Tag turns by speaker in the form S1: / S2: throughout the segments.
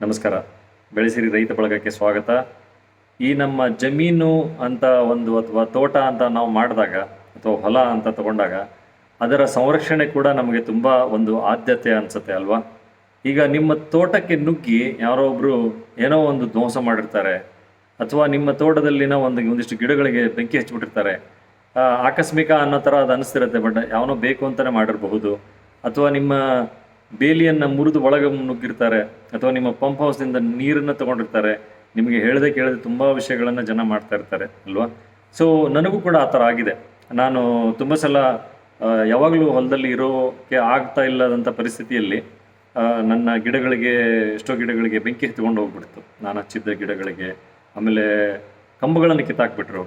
S1: ನಮಸ್ಕಾರ. ಬೆಳೆಸಿರಿ ರೈತ ಬಳಗಕ್ಕೆ ಸ್ವಾಗತ. ಈ ನಮ್ಮ ಜಮೀನು ಅಂತ ಒಂದು ಅಥವಾ ತೋಟ ಅಂತ ನಾವು ಮಾಡಿದಾಗ ಅಥವಾ ಹೊಲ ಅಂತ ತಗೊಂಡಾಗ ಅದರ ಸಂರಕ್ಷಣೆ ಕೂಡ ನಮಗೆ ತುಂಬ ಒಂದು ಆದ್ಯತೆ ಅನಿಸುತ್ತೆ ಅಲ್ವಾ? ಈಗ ನಿಮ್ಮ ತೋಟಕ್ಕೆ ನುಗ್ಗಿ ಯಾರೋ ಒಬ್ಬರು ಏನೋ ಒಂದು ಧ್ವಂಸ ಮಾಡಿರ್ತಾರೆ ಅಥವಾ ನಿಮ್ಮ ತೋಟದಲ್ಲಿನ ಒಂದು ಒಂದಿಷ್ಟು ಗಿಡಗಳಿಗೆ ಬೆಂಕಿ ಹಚ್ಚಿಬಿಟ್ಟಿರ್ತಾರೆ. ಆಕಸ್ಮಿಕ ಅನ್ನೋ ಥರ ಅದು ಅನಿಸ್ತಿರುತ್ತೆ, ಬಟ್ ಯಾವನೋ ಬೇಕು ಅಂತಲೇ ಮಾಡಿರಬಹುದು. ಅಥವಾ ನಿಮ್ಮ ಬೇಲಿಯನ್ನು ಮುರಿದು ಒಳಗೆ ನುಗ್ಗಿರ್ತಾರೆ ಅಥವಾ ನಿಮ್ಮ ಪಂಪ್ ಹೌಸ್ನಿಂದ ನೀರನ್ನು ತಗೊಂಡಿರ್ತಾರೆ. ನಿಮಗೆ ಹೇಳದೆ ಕೇಳದೆ ತುಂಬ ವಿಷಯಗಳನ್ನು ಜನ ಮಾಡ್ತಾ ಇರ್ತಾರೆ ಅಲ್ವಾ? ಸೊ ನನಗೂ ಕೂಡ ಆ ಥರ ಆಗಿದೆ. ನಾನು ತುಂಬ ಸಲ ಯಾವಾಗಲೂ ಹೊಲದಲ್ಲಿ ಇರೋಕ್ಕೆ ಆಗ್ತಾ ಇಲ್ಲದಂಥ ಪರಿಸ್ಥಿತಿಯಲ್ಲಿ ನನ್ನ ಗಿಡಗಳಿಗೆ ಎಷ್ಟೋ ಗಿಡಗಳಿಗೆ ಬೆಂಕಿ ಹತ್ಕೊಂಡು ಹೋಗ್ಬಿಡ್ತು. ನಾನು ಹಚ್ಚಿದ್ದ ಗಿಡಗಳಿಗೆ ಆಮೇಲೆ ಕಂಬಗಳನ್ನು ಕಿತ್ತಾಕ್ಬಿಟ್ರು.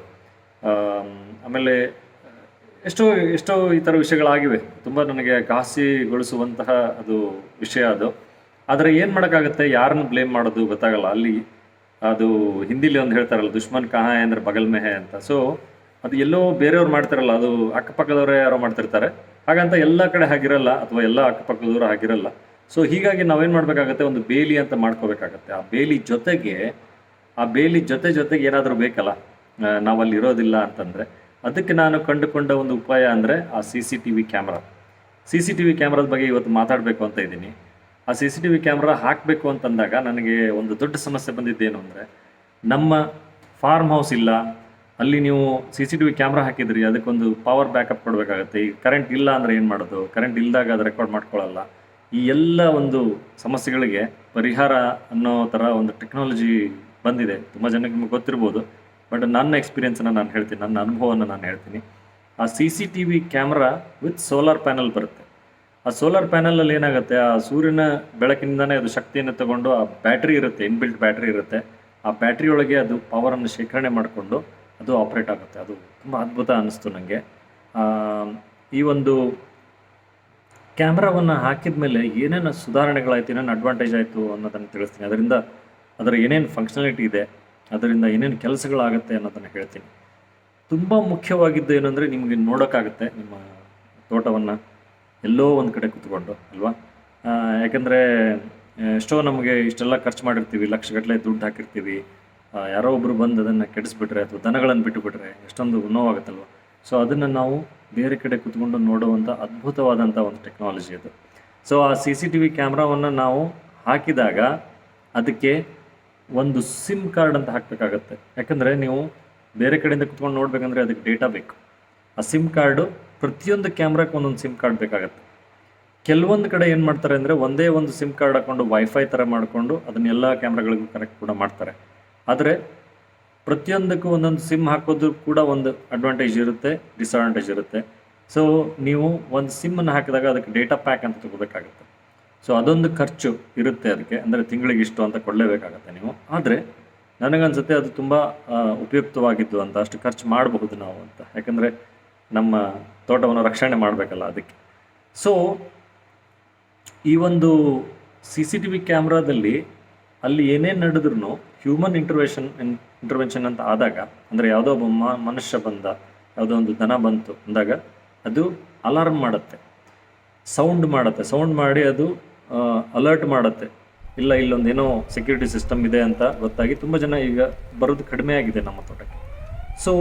S1: ಆಮ್, ಆಮೇಲೆ ಎಷ್ಟೋ ಎಷ್ಟೋ ಈ ಥರ ವಿಷಯಗಳಾಗಿವೆ. ತುಂಬ ನನಗೆ ಘಾಸಿಗೊಳಿಸುವಂತಹ ಅದು ವಿಷಯ ಅದು. ಆದರೆ ಏನು ಮಾಡೋಕ್ಕಾಗುತ್ತೆ? ಯಾರನ್ನು ಬ್ಲೇಮ್ ಮಾಡೋದು ಗೊತ್ತಾಗಲ್ಲ. ಅಲ್ಲಿ ಅದು ಹಿಂದಿಲಿ ಒಂದು ಹೇಳ್ತಾರಲ್ಲ, ದುಶ್ಮನ್ ಕಹಾ ಅಂದರೆ ಬಗಲ್ ಮೆಹೆ ಅಂತ. ಸೊ ಅದು ಎಲ್ಲೋ ಬೇರೆಯವ್ರು ಮಾಡ್ತಾರಲ್ಲ, ಅದು ಅಕ್ಕಪಕ್ಕದವರೇ ಯಾರೋ ಮಾಡ್ತಿರ್ತಾರೆ. ಹಾಗಂತ ಎಲ್ಲ ಕಡೆ ಆಗಿರಲ್ಲ ಅಥವಾ ಎಲ್ಲ ಅಕ್ಕಪಕ್ಕದವರು ಆಗಿರಲ್ಲ ಸೊ ಹೀಗಾಗಿ ನಾವೇನು ಮಾಡಬೇಕಾಗತ್ತೆ? ಒಂದು ಬೇಲಿ ಅಂತ ಮಾಡ್ಕೋಬೇಕಾಗತ್ತೆ. ಆ ಬೇಲಿ ಜೊತೆಗೆ, ಆ ಬೇಲಿ ಜೊತೆ ಜೊತೆಗೆ ಏನಾದರೂ ಬೇಕಲ್ಲ? ನಾವಲ್ಲಿ ಇರೋದಿಲ್ಲ ಅಂತಂದರೆ. ಅದಕ್ಕೆ ನಾನು ಕಂಡುಕೊಂಡ ಒಂದು ಉಪಾಯ ಅಂದರೆ ಆ C C T V camera. C C T V ಕ್ಯಾಮ್ರಾದ ಬಗ್ಗೆ ಇವತ್ತು ಮಾತಾಡಬೇಕು ಅಂತ ಇದ್ದೀನಿ. ಆ C C T V camera ಹಾಕಬೇಕು ಅಂತಂದಾಗ ನನಗೆ ಒಂದು ದೊಡ್ಡ ಸಮಸ್ಯೆ ಬಂದಿದ್ದೇನು ಅಂದರೆ ನಮ್ಮ ಫಾರ್ಮ್ ಹೌಸ್ ಇಲ್ಲ. ಅಲ್ಲಿ ನೀವು C C T V camera ಹಾಕಿದ್ರಿ, ಅದಕ್ಕೊಂದು ಪವರ್ ಬ್ಯಾಕಪ್ ಕೊಡಬೇಕಾಗತ್ತೆ. ಈ ಕರೆಂಟ್ ಇಲ್ಲ ಅಂದರೆ ಏನು ಮಾಡೋದು? ಕರೆಂಟ್ ಇಲ್ಲದಾಗ ಅದು ರೆಕಾರ್ಡ್ ಮಾಡ್ಕೊಳ್ಳಲ್ಲ ಈ ಎಲ್ಲ ಒಂದು ಸಮಸ್ಯೆಗಳಿಗೆ ಪರಿಹಾರ ಅನ್ನೋ ಥರ ಒಂದು ಟೆಕ್ನಾಲಜಿ ಬಂದಿದೆ. ತುಂಬ ಜನಕ್ಕೆ ನಿಮಗೆ ಗೊತ್ತಿರ್ಬೋದು. ಬಟ್ ನನ್ನ ಎಕ್ಸ್ಪೀರಿಯನ್ಸನ್ನು ನಾನು ಹೇಳ್ತೀನಿ, ನನ್ನ ಅನುಭವವನ್ನು ನಾನು ಹೇಳ್ತೀನಿ. ಆ C C T V camera with solar panel ಬರುತ್ತೆ. ಆ ಸೋಲಾರ್ ಪ್ಯಾನಲಲ್ಲಿ ಏನಾಗುತ್ತೆ, ಆ ಸೂರ್ಯನ ಬೆಳಕಿನಿಂದನೇ ಅದು ಶಕ್ತಿಯನ್ನು ತಗೊಂಡು ಆ ಬ್ಯಾಟ್ರಿ ಇರುತ್ತೆ ಇನ್ಬಿಲ್ಟ್ ಬ್ಯಾಟ್ರಿ ಇರುತ್ತೆ. ಆ ಬ್ಯಾಟ್ರಿ ಒಳಗೆ ಅದು ಪವರನ್ನು ಶೇಖರಣೆ ಮಾಡಿಕೊಂಡು ಅದು ಆಪ್ರೇಟ್ ಆಗುತ್ತೆ. ಅದು ತುಂಬ ಅದ್ಭುತ ಅನ್ನಿಸ್ತು ನನಗೆ ಈ ಒಂದು ಕ್ಯಾಮ್ರಾವನ್ನು ಹಾಕಿದ ಮೇಲೆ ಏನೇನು ಸುಧಾರಣೆಗಳಾಯ್ತು, ಏನೇನು ಅಡ್ವಾಂಟೇಜ್ ಆಯಿತು ಅನ್ನೋದನ್ನು ತಿಳಿಸ್ತೀನಿ. ಅದರಿಂದ ಅದರ ಏನೇನು ಫಂಕ್ಷನಾಲಿಟಿ ಇದೆ ಅದರಿಂದ ಏನೇನು ಕೆಲಸಗಳಾಗುತ್ತೆ ಅನ್ನೋದನ್ನು ಹೇಳ್ತೀನಿ. ತುಂಬ ಮುಖ್ಯವಾಗಿದ್ದು ಏನಂದರೆ ನಿಮಗೆ ನೋಡೋಕ್ಕಾಗುತ್ತೆ ನಿಮ್ಮ ತೋಟವನ್ನು. ಎಲ್ಲೋ ಒಂದು ಕಡೆ ಕೂತ್ಕೊಂಡು, ಅಲ್ವಾ? ಯಾಕಂದರೆ ಎಷ್ಟೋ ನಮಗೆ ಇಷ್ಟೆಲ್ಲ ಖರ್ಚು ಮಾಡಿರ್ತೀವಿ ಲಕ್ಷಗಟ್ಟಲೆ ದುಡ್ಡು ಹಾಕಿರ್ತೀವಿ. ಯಾರೋ ಒಬ್ಬರು ಬಂದು ಅದನ್ನು ಕೆಡಿಸ್ಬಿಟ್ರೆ ಅಥವಾ ದನಗಳನ್ನು ಬಿಟ್ಟುಬಿಟ್ರೆ ಎಷ್ಟೊಂದು ನೋವಾಗುತ್ತಲ್ವ ಸೊ, ಅದನ್ನು ನಾವು ಬೇರೆ ಕಡೆ ಕೂತ್ಕೊಂಡು ನೋಡುವಂಥ ಅದ್ಭುತವಾದಂಥ ಒಂದು ಟೆಕ್ನಾಲಜಿ ಅದು. ಸೊ, ಆ ಸಿ ಸಿ ಟಿ ವಿ ಕ್ಯಾಮ್ರಾವನ್ನು ನಾವು ಹಾಕಿದಾಗ ಅದಕ್ಕೆ ಒಂದು ಸಿಮ್ ಕಾರ್ಡ್ ಅಂತ ಹಾಕಬೇಕಾಗತ್ತೆ. ಯಾಕಂದರೆ ನೀವು ಬೇರೆ ಕಡೆಯಿಂದ ಕುತ್ಕೊಂಡು ನೋಡಬೇಕಂದ್ರೆ ಅದಕ್ಕೆ ಡೇಟಾ ಬೇಕು. ಆ ಸಿಮ್ ಕಾರ್ಡು ಪ್ರತಿಯೊಂದು ಕ್ಯಾಮ್ರಾಕ್ಕೆ ಒಂದೊಂದು ಸಿಮ್ ಕಾರ್ಡ್ ಬೇಕಾಗತ್ತೆ. ಕೆಲವೊಂದು ಕಡೆ ಏನು ಮಾಡ್ತಾರೆ ಅಂದರೆ ಒಂದೇ ಒಂದು ಸಿಮ್ ಕಾರ್ಡ್ ಹಾಕ್ಕೊಂಡು ವೈಫೈ ಥರ ಮಾಡಿಕೊಂಡು ಅದನ್ನೆಲ್ಲ ಕ್ಯಾಮ್ರಾಗಳಿಗೂ ಕನೆಕ್ಟ್ ಕೂಡ ಮಾಡ್ತಾರೆ. ಆದರೆ ಪ್ರತಿಯೊಂದಕ್ಕೂ ಒಂದೊಂದು ಸಿಮ್ ಹಾಕೋದು ಕೂಡ ಒಂದು ಅಡ್ವಾಂಟೇಜ್ ಇರುತ್ತೆ ಡಿಸ್ಅಡ್ವಾಂಟೇಜ್ ಇರುತ್ತೆ. ಸೊ ನೀವು ಒಂದು ಸಿಮ್ಮನ್ನು ಹಾಕಿದಾಗ ಅದಕ್ಕೆ ಡೇಟಾ ಪ್ಯಾಕ್ ಅಂತ ತಗೋಬೇಕಾಗುತ್ತೆ. ಸೊ ಅದೊಂದು ಖರ್ಚು ಇರುತ್ತೆ ಅದಕ್ಕೆ, ಅಂದರೆ ತಿಂಗಳಿಗೆ ಇಷ್ಟು ಅಂತ ಕೊಡಲೇಬೇಕಾಗತ್ತೆ ನೀವು. ಆದರೆ, ನನಗನ್ಸುತ್ತೆ ಅದು ತುಂಬ ಉಪಯುಕ್ತವಾಗಿದ್ದು ಅಂತ, ಅಷ್ಟು ಖರ್ಚು ಮಾಡಬಹುದು ನಾವು ಅಂತ. ಯಾಕಂದರೆ, ನಮ್ಮ ತೋಟವನ್ನು ರಕ್ಷಣೆ ಮಾಡಬೇಕಲ್ಲ ಅದಕ್ಕೆ. ಸೊ ಈ ಒಂದು ಸಿ ಸಿ ಟಿ ವಿ ಕ್ಯಾಮ್ರಾದಲ್ಲಿ ಅಲ್ಲಿ ಏನೇನು ನಡೆದ್ರೂ ಹ್ಯೂಮನ್ ಇಂಟರ್ವೆನ್ಷನ್ ಇಂಟರ್ವೆನ್ಷನ್ ಅಂತ ಆದಾಗ, ಅಂದರೆ ಯಾವುದೋ ಒಬ್ಬ ಮನುಷ್ಯ ಬಂದ, ಯಾವುದೋ ಒಂದು ದನ ಬಂತು ಅಂದಾಗ, ಅದು ಅಲಾರ್ಮ್ ಮಾಡುತ್ತೆ. ಸೌಂಡ್ ಮಾಡುತ್ತೆ. ಸೌಂಡ್ ಮಾಡಿ ಅದು ಅಲರ್ಟ್ ಮಾಡುತ್ತೆ. ಇಲ್ಲ ಇಲ್ಲೊಂದು ಏನೋ ಸೆಕ್ಯೂರಿಟಿ ಸಿಸ್ಟಮ್ ಇದೆ ಅಂತ ಗೊತ್ತಾಗಿ ತುಂಬ ಜನ ಈಗ ಬರೋದು ಕಡಿಮೆ ಆಗಿದೆ ನಮ್ಮ ತೋಟಕ್ಕೆ. ಸೊ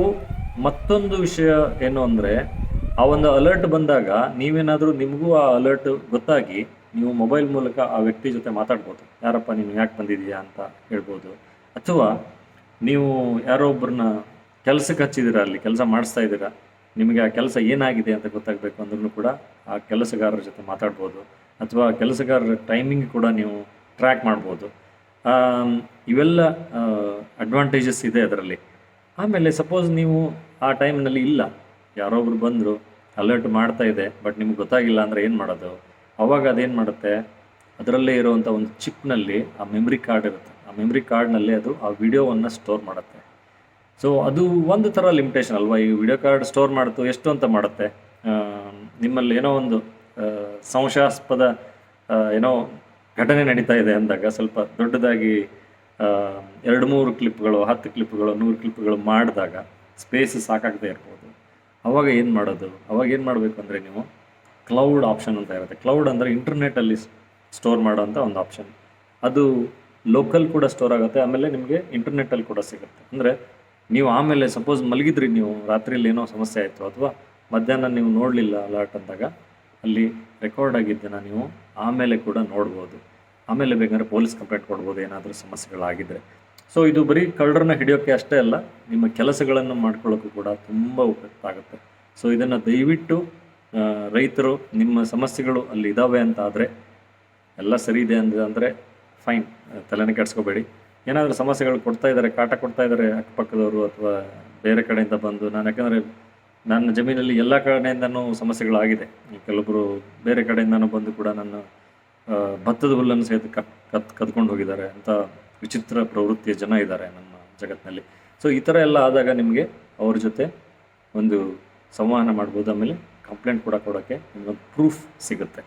S1: ಮತ್ತೊಂದು ವಿಷಯ ಏನು ಅಂದರೆ, ಆ ಒಂದು ಅಲರ್ಟ್ ಬಂದಾಗ ನೀವೇನಾದರೂ ನಿಮಗೂ ಆ ಅಲರ್ಟ್ ಗೊತ್ತಾಗಿ ನೀವು ಮೊಬೈಲ್ ಮೂಲಕ ಆ ವ್ಯಕ್ತಿ ಜೊತೆ ಮಾತಾಡ್ಬೋದು. ಯಾರಪ್ಪ, ನೀನು ಯಾಕೆ ಬಂದಿದೀಯಾ ಅಂತ ಹೇಳ್ಬೋದು. ಅಥವಾ ನೀವು ಯಾರೋ ಒಬ್ಬರನ್ನ ಕೆಲಸಕ್ಕೆ ಹಚ್ಚಿದ್ದೀರಾ ಅಲ್ಲಿ, ಕೆಲಸ ಮಾಡಿಸ್ತಾ ಇದ್ದೀರಾ, ನಿಮಗೆ ಆ ಕೆಲಸ ಏನಾಗಿದೆ ಅಂತ ಗೊತ್ತಾಗಬೇಕು ಅಂದ್ರೂ ಕೂಡ ಆ ಕೆಲಸಗಾರರ ಜೊತೆ ಮಾತಾಡ್ಬೋದು. ಅಥವಾ ಕೆಲಸಗಾರರ ಟೈಮಿಂಗ್ ಕೂಡ ನೀವು ಟ್ರ್ಯಾಕ್ ಮಾಡ್ಬೋದು. ಇವೆಲ್ಲ ಅಡ್ವಾಂಟೇಜಸ್ ಇದೆ ಅದರಲ್ಲಿ. ಆಮೇಲೆ ಸಪೋಸ್ ನೀವು ಆ ಟೈಮ್ನಲ್ಲಿ ಇಲ್ಲ. ಯಾರೊಬ್ರು ಬಂದರು ಅಲರ್ಟ್ ಮಾಡ್ತಾ ಇದೆ ಬಟ್ ನಿಮ್ಗೆ ಗೊತ್ತಾಗಿಲ್ಲ ಅಂದರೆ ಏನು ಮಾಡೋದು? ಅವಾಗ ಅದೇನು ಮಾಡುತ್ತೆ? ಅದರಲ್ಲೇ ಇರುವಂಥ ಒಂದು ಚಿಪ್ನಲ್ಲಿ ಆ ಮೆಮ್ರಿ ಕಾರ್ಡ್ ಇರುತ್ತೆ. ಆ ಮೆಮ್ರಿ ಕಾರ್ಡ್ನಲ್ಲಿ ಅದು ಆ ವಿಡಿಯೋವನ್ನು ಸ್ಟೋರ್ ಮಾಡುತ್ತೆ. ಸೊ ಅದು ಒಂದು ಥರ ಲಿಮಿಟೇಷನ್ ಅಲ್ವಾ? ಈ ವಿಡಿಯೋ ಕಾರ್ಡ್ ಸ್ಟೋರ್ ಮಾಡ್ತು, ಎಷ್ಟು ಅಂತ ಮಾಡುತ್ತೆ? ನಿಮ್ಮಲ್ಲಿ ಏನೋ ಒಂದು ಸಂಶಯಾಸ್ಪದ ಏನೋ ಘಟನೆ ನಡೀತಾ ಇದೆ ಅಂದಾಗ ಸ್ವಲ್ಪ ದೊಡ್ಡದಾಗಿ ಎರಡು ಮೂರು ಕ್ಲಿಪ್ಗಳು, ಹತ್ತು ಕ್ಲಿಪ್ಗಳು, ನೂರು ಕ್ಲಿಪ್ಗಳು ಮಾಡಿದಾಗ ಸ್ಪೇಸ್ ಸಾಕಾಗದೇ ಇರ್ಬೋದು. ಅವಾಗ ಏನು ಮಾಡೋದು? ಅವಾಗ ಏನು ಮಾಡಬೇಕು ಅಂದರೆ ನೀವು ಕ್ಲೌಡ್ ಆಪ್ಷನ್ ಅಂತ ಇರುತ್ತೆ. ಕ್ಲೌಡ್ ಅಂದರೆ ಇಂಟರ್ನೆಟಲ್ಲಿ ಸ್ಟೋರ್ ಮಾಡೋಂಥ ಒಂದು ಆಪ್ಷನ್ ಅದು ಲೋಕಲ್ ಕೂಡ ಸ್ಟೋರ್ ಆಗುತ್ತೆ, ಆಮೇಲೆ ನಿಮಗೆ ಇಂಟರ್ನೆಟ್ಟಲ್ಲಿ ಕೂಡ ಸಿಗುತ್ತೆ. ಅಂದರೆ ನೀವು ಆಮೇಲೆ ಸಪೋಸ್ ಮಲಗಿದ್ರಿ ನೀವು, ರಾತ್ರಿಯಲ್ಲಿ ಏನೋ ಸಮಸ್ಯೆ ಆಯಿತು, ಅಥವಾ ಮಧ್ಯಾಹ್ನ ನೀವು ನೋಡಲಿಲ್ಲ ಅಲರ್ಟ್ ಅಂದಾಗ ಅಲ್ಲಿ ರೆಕಾರ್ಡ್ ಆಗಿದ್ದನ್ನು ನೀವು ಆಮೇಲೆ ಕೂಡ ನೋಡ್ಬೋದು. ಆಮೇಲೆ ಬೇಕಾದ್ರೆ ಪೊಲೀಸ್ ಕಂಪ್ಲೇಂಟ್ ಕೊಡ್ಬೋದು, ಏನಾದರೂ ಸಮಸ್ಯೆಗಳಾಗಿದ್ದರೆ ಸೊ ಇದು ಬರೀ ಕಳ್ಳರನ್ನ ಹಿಡಿಯೋಕ್ಕೆ ಅಷ್ಟೇ ಅಲ್ಲ, ನಿಮ್ಮ ಕೆಲಸಗಳನ್ನು ಮಾಡ್ಕೊಳ್ಳೋಕ್ಕೂ ಕೂಡ ತುಂಬ ಉಪಯುಕ್ತ ಆಗುತ್ತೆ. ಸೊ ಇದನ್ನು ದಯವಿಟ್ಟು ರೈತರು, ನಿಮ್ಮ ಸಮಸ್ಯೆಗಳು ಅಲ್ಲಿ ಇದ್ದಾವೆ ಅಂತ ಆದರೆ ಎಲ್ಲ ಸರಿ ಇದೆ ಅಂದರೆ ಫೈನ್ ತಲೆನೇ ಕೆಡಿಸ್ಕೋಬೇಡಿ. ಏನಾದರೂ ಸಮಸ್ಯೆಗಳು ಕೊಡ್ತಾ ಇದ್ದಾರೆ ಕಾಟ ಕೊಡ್ತಾ ಇದ್ದಾರೆ ಅಕ್ಕಪಕ್ಕದವರು ಅಥವಾ ಬೇರೆ ಕಡೆಯಿಂದ ಬಂದು, ನಾನು ಯಾಕಂದರೆ ನನ್ನ ಜಮೀನಲ್ಲಿ ಎಲ್ಲ ಕಡೆಯಿಂದನೂ ಸಮಸ್ಯೆಗಳಾಗಿದೆ. ಕೆಲವೊಬ್ಬರು ಬೇರೆ ಕಡೆಯಿಂದನೂ ಬಂದು ಕೂಡ ನನ್ನ ಭತ್ತದ ಹುಲ್ಲನ್ನು ಸಹಿತ ಕತ್ ಕತ್, ಕದ್ಕೊಂಡು ಹೋಗಿದ್ದಾರೆ. ಅಂತ ವಿಚಿತ್ರ ಪ್ರವೃತ್ತಿಯ ಜನ ಇದ್ದಾರೆ ನಮ್ಮ ಜಗತ್ತಿನಲ್ಲಿ. ಸೊ ಈ ಥರ ಎಲ್ಲ ಆದಾಗ ನಿಮಗೆ ಅವ್ರ ಜೊತೆ ಒಂದು ಸಂವಹನ ಮಾಡ್ಬೋದು. ಆಮೇಲೆ ಕಂಪ್ಲೇಂಟ್ ಕೂಡ ಕೊಡೋಕ್ಕೆ ನಿಮ್ಗೊಂದು ಪ್ರೂಫ್ ಸಿಗುತ್ತೆ.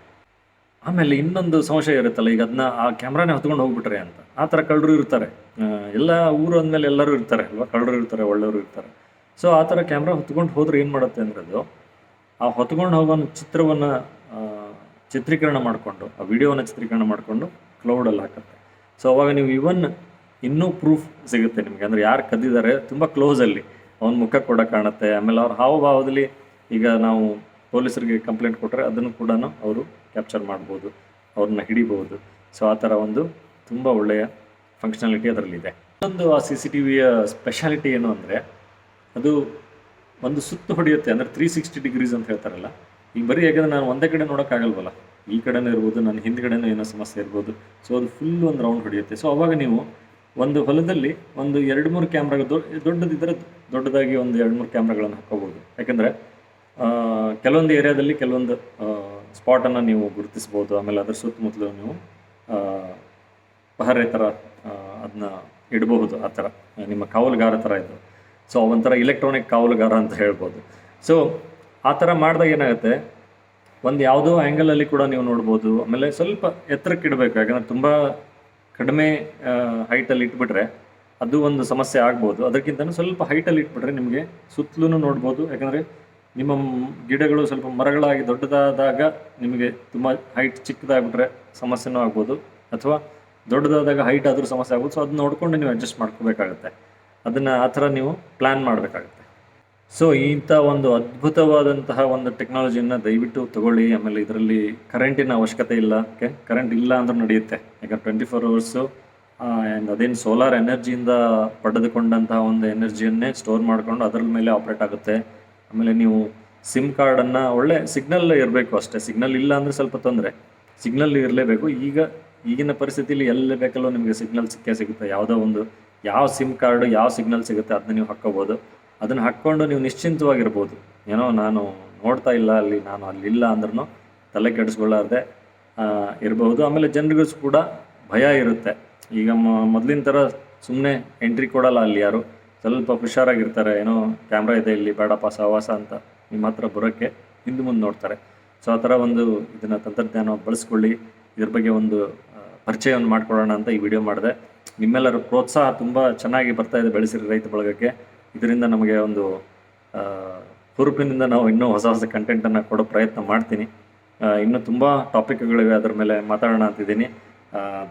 S1: ಆಮೇಲೆ ಇನ್ನೊಂದು ಸಂಶಯ ಇರುತ್ತಲ್ಲ, ಈಗ ಅದನ್ನ ಆ ಕ್ಯಾಮ್ರಾನೇ ಹೊತ್ಕೊಂಡು ಹೋಗ್ಬಿಟ್ರೆ ಅಂತ. ಆ ಥರ ಕಳ್ಳರು ಇರ್ತಾರೆ. ಎಲ್ಲ ಊರು ಅಂದಮೇಲೆ ಎಲ್ಲರೂ ಇರ್ತಾರೆ ಅಲ್ವಾ? ಕಳ್ಳರು ಇರ್ತಾರೆ, ಒಳ್ಳೆಯವರು ಇರ್ತಾರೆ. ಸೊ ಆ ಥರ ಕ್ಯಾಮ್ರಾ ಹೊತ್ಕೊಂಡು ಹೋದ್ರೆ ಏನು ಮಾಡುತ್ತೆ ಅಂದ್ರೆ ಅದು ಆ ಹೊತ್ಕೊಂಡು ಹೋಗೋ ಚಿತ್ರವನ್ನು ಚಿತ್ರೀಕರಣ ಮಾಡಿಕೊಂಡು, ಆ ವಿಡಿಯೋವನ್ನು ಚಿತ್ರೀಕರಣ ಮಾಡಿಕೊಂಡು ಕ್ಲೌಡಲ್ಲಿ ಹಾಕುತ್ತೆ. ಸೊ ಅವಾಗ ನೀವು ಇವನ್ ಇನ್ನೂ ಪ್ರೂಫ್ ಸಿಗುತ್ತೆ ನಿಮಗೆ. ಅಂದರೆ ಯಾರು ಕದ್ದಿದ್ದಾರೆ, ತುಂಬ ಕ್ಲೋಸಲ್ಲಿ ಅವನ ಮುಖ ಕೂಡ ಕಾಣುತ್ತೆ. ಆಮೇಲೆ ಅವ್ರ ಹಾವಭಾವದಲ್ಲಿ ಈಗ ನಾವು ಪೊಲೀಸರಿಗೆ ಕಂಪ್ಲೇಂಟ್ ಕೊಟ್ಟರೆ ಅದನ್ನು ಕೂಡ ಅವರು ಕ್ಯಾಪ್ಚರ್ ಮಾಡ್ಬೋದು, ಅವ್ರನ್ನ ಹಿಡಿಬೋದು. ಸೊ ಆ ಥರ ಒಂದು ತುಂಬ ಒಳ್ಳೆಯ ಫಂಕ್ಷನಾಲಿಟಿ ಅದರಲ್ಲಿದೆ. ಇನ್ನೊಂದು ಆ ಸಿ ಸಿ ಟಿ ವಿಯ ಸ್ಪೆಷಾಲಿಟಿ ಏನು ಅಂದರೆ ಅದು ಒಂದು ಸುತ್ತು ಹೊಡೆಯುತ್ತೆ, ಅಂದರೆ ತ್ರೀ ಸಿಕ್ಸ್ಟಿ ಡಿಗ್ರೀಸ್ ಅಂತ ಹೇಳ್ತಾರಲ್ಲ. ಈಗ ಬರೀ ಯಾಕಂದರೆ ನಾನು ಒಂದೇ ಕಡೆ ನೋಡೋಕ್ಕಾಗಲ್ವಲ್ಲ ಈ ಕಡೆನೂ ಇರ್ಬೋದು, ನನ್ನ ಹಿಂದ್ಗಡೆನೂ ಏನೋ ಸಮಸ್ಯೆ ಇರ್ಬೋದು. ಸೊ ಅದು ಫುಲ್ ಒಂದು ರೌಂಡ್ ಹೊಡೆಯುತ್ತೆ. ಸೊ ಅವಾಗ ನೀವು ಒಂದು ಹೊಲದಲ್ಲಿ ಒಂದು ಎರಡು ಮೂರು ಕ್ಯಾಮ್ರಾ ದೊಡ್ಡದಿದ್ದರೆ ದೊಡ್ಡದಾಗಿ ಒಂದು ಎರಡು ಮೂರು ಕ್ಯಾಮ್ರಾಗಳನ್ನು ಹಾಕೋಬೋದು. ಯಾಕೆಂದರೆ ಕೆಲವೊಂದು ಏರಿಯಾದಲ್ಲಿ ಕೆಲವೊಂದು ಸ್ಪಾಟನ್ನು ನೀವು ಗುರುತಿಸ್ಬೋದು. ಆಮೇಲೆ ಅದರ ಸುತ್ತಮುತ್ತಲು ನೀವು ಪಹರೆ ಥರ ಅದನ್ನ ಇಡಬಹುದು, ಆ ಥರ ನಿಮ್ಮ ಕಾವಲುಗಾರ ಥರ ಇದು. ಸೊ, ಒಂಥರ ಇಲೆಕ್ಟ್ರಾನಿಕ್ ಕಾವಲುಗಾರ ಅಂತ ಹೇಳ್ಬೋದು. ಸೊ ಆ ಥರ ಮಾಡಿದಾಗ ಏನಾಗುತ್ತೆ? ಒಂದು ಯಾವುದೋ ಆ್ಯಂಗಲಲ್ಲಿ ಕೂಡ ನೀವು ನೋಡ್ಬೋದು. ಆಮೇಲೆ ಸ್ವಲ್ಪ ಎತ್ತರಕ್ಕೆ ಇಡಬೇಕು. ಯಾಕಂದರೆ ತುಂಬ ಕಡಿಮೆ ಹೈಟಲ್ಲಿ ಇಟ್ಬಿಟ್ರೆ ಅದು ಒಂದು ಸಮಸ್ಯೆ ಆಗ್ಬೋದು. ಅದಕ್ಕಿಂತ ಸ್ವಲ್ಪ ಹೈಟಲ್ಲಿ ಇಟ್ಬಿಟ್ರೆ ನಿಮಗೆ ಸುತ್ತಲೂ ನೋಡ್ಬೋದು. ಯಾಕಂದರೆ ನಿಮ್ಮ ಗಿಡಗಳು ಸ್ವಲ್ಪ ಮರಗಳಾಗಿ ದೊಡ್ಡದಾದಾಗ ನಿಮಗೆ ತುಂಬ ಹೈಟ್ ಚಿಕ್ಕದಾಗ್ಬಿಟ್ರೆ ಸಮಸ್ಯೆನೂ ಆಗ್ಬೋದು. ಅಥವಾ ದೊಡ್ಡದಾದಾಗ ಹೈಟ್ ಆದರೂ ಸಮಸ್ಯೆ ಆಗ್ಬೋದು. ಸೊ ಅದನ್ನ ನೋಡಿಕೊಂಡು ನೀವು ಅಡ್ಜಸ್ಟ್ ಮಾಡ್ಕೋಬೇಕಾಗತ್ತೆ. ಅದನ್ನು ಆ ಥರ ನೀವು ಪ್ಲ್ಯಾನ್ ಮಾಡಬೇಕಾಗುತ್ತೆ. ಸೊ ಇಂಥ ಒಂದು ಅದ್ಭುತವಾದಂತಹ ಒಂದು ಟೆಕ್ನಾಲಜಿಯನ್ನು ದಯವಿಟ್ಟು ತಗೊಳ್ಳಿ. ಆಮೇಲೆ ಇದರಲ್ಲಿ ಕರೆಂಟಿನ ಅವಶ್ಯಕತೆ ಇಲ್ಲ. ಓಕೆ ಕರೆಂಟ್ ಇಲ್ಲ ಅಂದ್ರೂ ನಡೆಯುತ್ತೆ. ಯಾಕಂದ್ರೆ ಟ್ವೆಂಟಿ ಫೋರ್ ಅವರ್ಸು ಆ್ಯಂಡ್ ಅದೇನು ಸೋಲಾರ್ ಎನರ್ಜಿಯಿಂದ ಪಡೆದುಕೊಂಡಂತಹ ಒಂದು ಎನರ್ಜಿಯನ್ನೇ ಸ್ಟೋರ್ ಮಾಡಿಕೊಂಡು ಅದರ ಮೇಲೆ ಆಪ್ರೇಟ್ ಆಗುತ್ತೆ. ಆಮೇಲೆ ನೀವು ಸಿಮ್ ಕಾರ್ಡನ್ನು ಒಳ್ಳೆ ಸಿಗ್ನಲ್ ಇರಬೇಕು ಅಷ್ಟೇ. ಸಿಗ್ನಲ್ ಇಲ್ಲ ಅಂದರೆ ಸ್ವಲ್ಪ ತೊಂದರೆ. ಸಿಗ್ನಲ್ ಇರಲೇಬೇಕು. ಈಗ ಈಗಿನ ಪರಿಸ್ಥಿತಿಯಲ್ಲಿ ಎಲ್ಲಿ ಬೇಕಲ್ಲೋ ನಿಮಗೆ ಸಿಗ್ನಲ್ ಸಿಕ್ಕೇ ಸಿಗುತ್ತೆ. ಯಾವುದೋ ಒಂದು ಯಾವ ಸಿಮ್ ಕಾರ್ಡು, ಯಾವ ಸಿಗ್ನಲ್ ಸಿಗುತ್ತೆ ಅದನ್ನ ನೀವು ಹಾಕ್ಕೋಬೋದು. ಅದನ್ನು ಹಾಕ್ಕೊಂಡು ನೀವು ನಿಶ್ಚಿಂತವಾಗಿರ್ಬೋದು. ಏನೋ ನಾನು ನೋಡ್ತಾ ಇಲ್ಲ, ಅಲ್ಲಿ ನಾನು ಅಲ್ಲಿಲ್ಲ ಅಂದ್ರೂ ತಲೆ ಕೆಡಿಸ್ಕೊಳ್ಳಾರ್ದೆ ಇರಬಹುದು. ಆಮೇಲೆ ಜನರಿಗೂ ಕೂಡ ಭಯ ಇರುತ್ತೆ. ಈಗ ಮೊದಲಿನ ಥರ ಸುಮ್ಮನೆ ಎಂಟ್ರಿ ಕೊಡಲ್ಲ ಅಲ್ಲಿ ಯಾರು. ಸ್ವಲ್ಪ ಹುಷಾರಾಗಿರ್ತಾರೆ. ಏನೋ ಕ್ಯಾಮ್ರಾ ಇದೆ ಇಲ್ಲಿ, ಬೇಡಪ್ಪ, ಸಹವಾಸ ಅಂತ ನಿಮ್ಮ ಹತ್ರ ಬರೋಕ್ಕೆ ಹಿಂದೆ ಮುಂದೆ ನೋಡ್ತಾರೆ. ಸೊ, ಆ ಥರ ಒಂದು ಇದನ್ನು ತಂತ್ರಜ್ಞಾನ ಬಳಸ್ಕೊಳ್ಳಿ. ಇದ್ರ ಬಗ್ಗೆ ಒಂದು ಪರಿಚಯವನ್ನು ಮಾಡಿಕೊಡೋಣ ಅಂತ ಈ ವಿಡಿಯೋ ಮಾಡಿದೆ. ನಿಮ್ಮೆಲ್ಲರ ಪ್ರೋತ್ಸಾಹ ತುಂಬ ಚೆನ್ನಾಗಿ ಬರ್ತಾ ಇದೆ ಬೆಳೆಸಿರಿ ರೈತ ಬಳಗಕ್ಕೆ. ಇದರಿಂದ ನಮಗೆ ಒಂದು ಹುರುಪಿನಿಂದ ನಾವು ಇನ್ನೂ ಹೊಸ ಹೊಸ ಕಂಟೆಂಟನ್ನು ಕೊಡೋ ಪ್ರಯತ್ನ ಮಾಡ್ತೀನಿ. ಇನ್ನೂ ತುಂಬ ಟಾಪಿಕ್ಗಳಿವೆ ಅದರ ಮೇಲೆ ಮಾತಾಡೋಣ ಅಂತಿದ್ದೀನಿ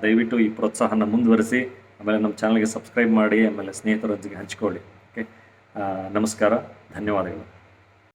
S1: ದಯವಿಟ್ಟು ಈ ಪ್ರೋತ್ಸಾಹನ ಮುಂದುವರಿಸಿ, ಆಮೇಲೆ ನಮ್ಮ ಚಾನಲ್ಗೆ ಸಬ್ಸ್ಕ್ರೈಬ್ ಮಾಡಿ, ಆಮೇಲೆ ಸ್ನೇಹಿತರೊಂದಿಗೆ ಹಂಚಿಕೊಳ್ಳಿ. ಓಕೆ ನಮಸ್ಕಾರ, ಧನ್ಯವಾದಗಳು.